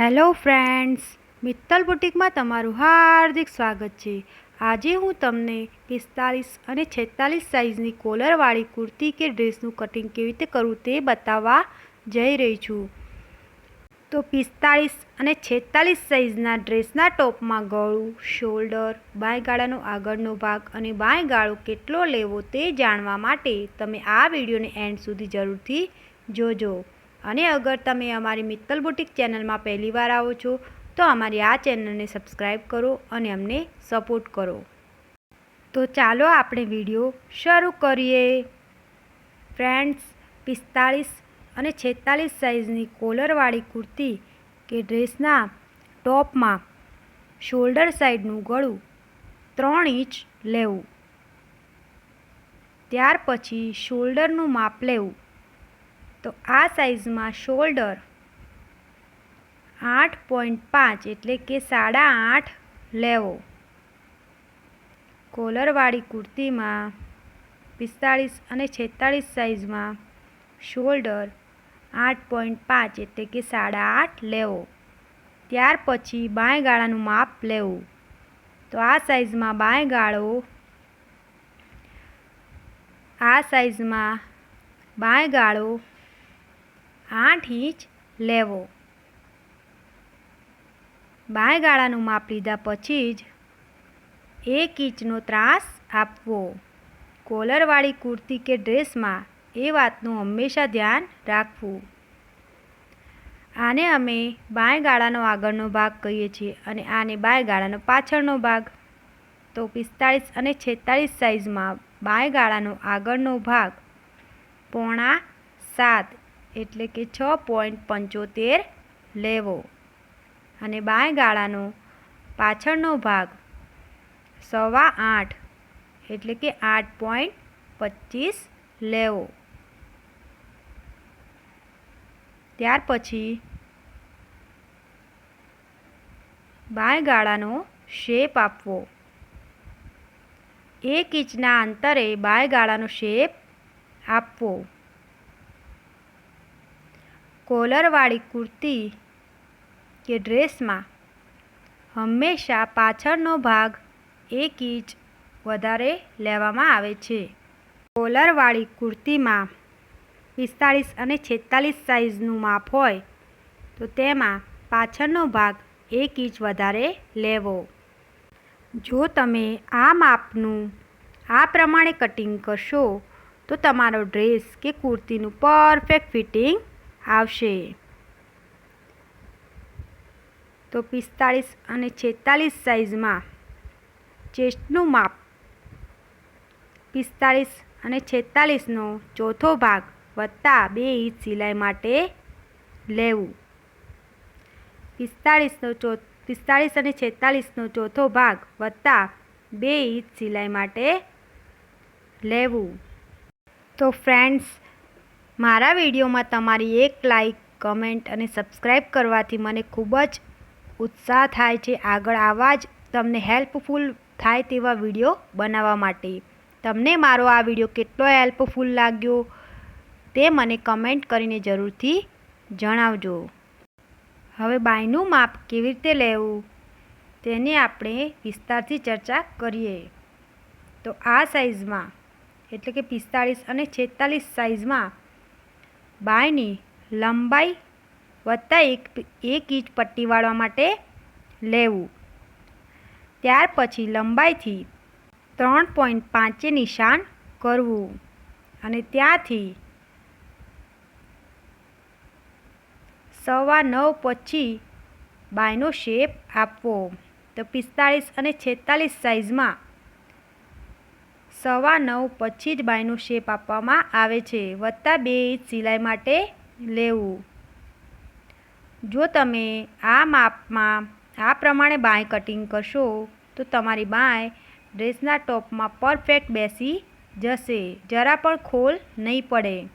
Hello friends, Mittal બુટિકમાં તમારું હાર્દિક સ્વાગત છે. આજે હું તમને પિસ્તાલીસ અને છેતાલીસ સાઇઝની કોલરવાળી કુર્તી કે ડ્રેસનું કટિંગ કેવી રીતે કરવું તે બતાવવા જઈ રહી છું. તો પિસ્તાળીસ અને છેતાલીસ સાઇઝના ડ્રેસના ટોપમાં ગળું, શોલ્ડર, બાંય ગાળાનો આગળનો ભાગ અને બાંય ગાળો કેટલો લેવો તે જાણવા માટે તમે આ વિડીયોને એન્ડ સુધી જરૂરથી જોજો. અને અગર તમે અમારી મિત્તલ બુટિક ચેનલમાં પહેલી વાર આવો છો, તો અમારી આ ચેનલને સબસ્ક્રાઈબ કરો અને અમને સપોર્ટ કરો. તો ચાલો આપણે વીડિયો શરૂ કરીએ. ફ્રેન્ડ્સ, પિસ્તાળીસ અને છેતાલીસ સાઇઝની કોલરવાળી કુર્તી કે ડ્રેસના ટોપમાં શોલ્ડર સાઈડનું ગળું ત્રણ ઇંચ લેવું. ત્યાર પછી શોલ્ડરનું માપ લેવું. તો આ સાઇઝમાં શોલ્ડર આઠ પોઈન્ટ પાંચ એટલે કે સાડા આઠ લેવો. કોલરવાળી કુર્તીમાં પિસ્તાળીસ અને છેતાળીસ સાઇઝમાં શોલ્ડર આઠ પોઈન્ટ પાંચ એટલે કે સાડા આઠ લેવો. ત્યાર પછી બાંય ગાળાનું માપ લેવું. તો આ સાઇઝમાં બાંય ગાળો આ સાઇઝમાં બાંય ગાળો આઠ ઇંચ લેવો. બાંય ગાળાનું માપ લીધા પછી જ એક ઇંચનો ત્રાસ આપવો. કોલરવાળી કુર્તી કે ડ્રેસમાં એ વાતનું હંમેશા ધ્યાન રાખવું. આને અમે બાંય ગાળાનો આગળનો ભાગ કહીએ છીએ અને આને બાંય ગાળાનો પાછળનો ભાગ. તો પિસ્તાળીસ અને છેતાળીસ સાઇઝમાં બાંય ગાળાનો આગળનો ભાગ પોણા સાત એટલે કે છ પોઈન્ટ પંચોતેર લેવો. અને બાંય ગાળાનો પાછળનો ભાગ સવા આઠ એટલે કે આઠ પોઈન્ટ પચીસ લેવો. ત્યાર પછી બાંય ગાળાનો શેપ આપવો. એક ઇંચના અંતરે બાંય ગાળાનો શેપ આપવો. કોલરવાળી કુર્તી કે ડ્રેસમાં હંમેશા પાછળનો ભાગ એક ઇંચ વધારે લેવામાં આવે છે. કોલરવાળી કુર્તીમાં પિસ્તાળીસ અને છેતાલીસ સાઇઝનું માપ હોય, તો તેમાં પાછળનો ભાગ એક ઇંચ વધારે લેવો. જો તમે આ માપનું આ પ્રમાણે કટિંગ કરશો, તો તમારો ડ્રેસ કે કુર્તીનું પરફેક્ટ ફિટિંગ આવશે. તો પિસ્તાળીસ અને છેતાલીસ સાઇઝમાં ચેસ્ટનું માપ. પિસ્તાળીસ અને છેતાલીસનો ચોથો ભાગ વત્તા બે ઇંચ સિલાઈ માટે લેવું. પિસ્તાળીસનો ચો, પિસ્તાળીસ અને છેતાલીસનો ચોથો ભાગ વત્તા બે ઇંચ સિલાઈ માટે લેવું. તો ફ્રેન્ડ્સ મારા વિડીયોમાં તમારી એક લાઈક કમેન્ટ અને સબસ્ક્રાઈબ કરવાથી મને ખૂબ જ ઉત્સાહ થાય છે. આગળ આવા જ તમને હેલ્પફુલ થાય તેવા વીડિયો બનાવવા માટે. તમને મારો આ વીડિયો કેટલો હેલ્પફુલ લાગ્યો તે મને કમેન્ટ કરીને જરૂરથી જણાવજો. હવે બાયનું માપ કેવી રીતે લેવું તેની આપણે વિસ્તારથી ચર્ચા કરીએ. તો આ સાઇઝમાં એટલે કે પિસ્તાળીસ અને છેતાલીસ સાઇઝમાં બાયની લંબાઈ વત્તા એક એક ઇંચ પટ્ટી વાળવા માટે લેવું. ત્યાર પછી લંબાઈથી ત્રણ પોઈન્ટ પાંચે નિશાન કરવું. અને ત્યાંથી સવા નવ પછી બાયનો શેપ આપવો. તો પિસ્તાળીસ અને છેતાલીસ સાઇઝમાં સવા નવ પછી જ બાયનું શેપ આપવામાં આવે છે. વત્તા બે ઇંચ સિલાઈ માટે લેવું. જો તમે આ માપમાં આ પ્રમાણે બાય કટિંગ કરશો, તો તમારી બાય ડ્રેસના ટોપમાં પરફેક્ટ બેસી જશે. જરા પણ ખોલ નહીં પડે.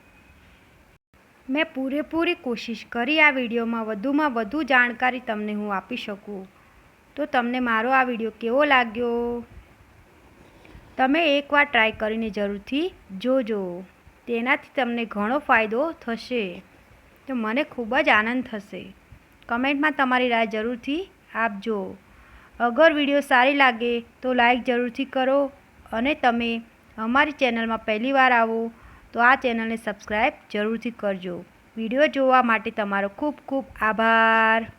મેં પૂરેપૂરી કોશિશ કરી આ વિડીયોમાં વધુમાં વધુ જાણકારી તમને હું આપી શકું. તો તમને મારો આ વીડિયો કેવો લાગ્યો? તમે એકવાર ટ્રાય કરીને જરૂરથી જોજો. તેનાથી તમને ઘણો ફાયદો થશે. તો મને ખૂબ જ આનંદ થશે. કમેન્ટમાં તમારી રાય જરૂરથી આપજો. અગર વીડિયો સારી લાગે તો લાઈક જરૂરથી કરો અને તમે અમારી ચેનલમાં પહેલી વાર આવો તો આ ચેનલને સબસ્ક્રાઈબ જરૂરથી કરજો. વીડિયો જોવા માટે તમારો ખૂબ ખૂબ આભાર.